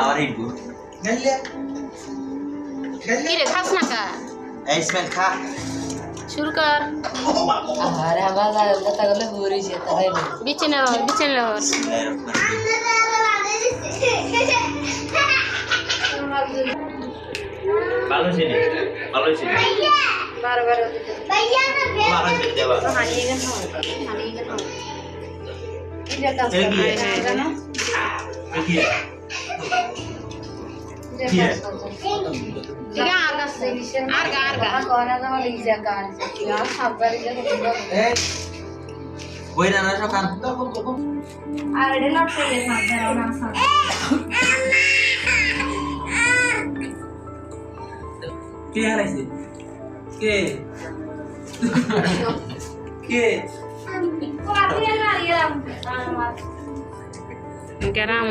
আবার ইটবো গেলে গেলে কি রে খাস না কা এই স্মেল খা শুরু কর আরে আমার কথা গেলে ঘুরেছে তাই না বিছানা হর বিছানা হর ভালো ছিল ভালো ছিল বারবার ভালো ছিল দেবা হানিয়ে গেল হানিয়ে গেল এটা কাজ? করে না কে হারাইছে কে কে গ্রাম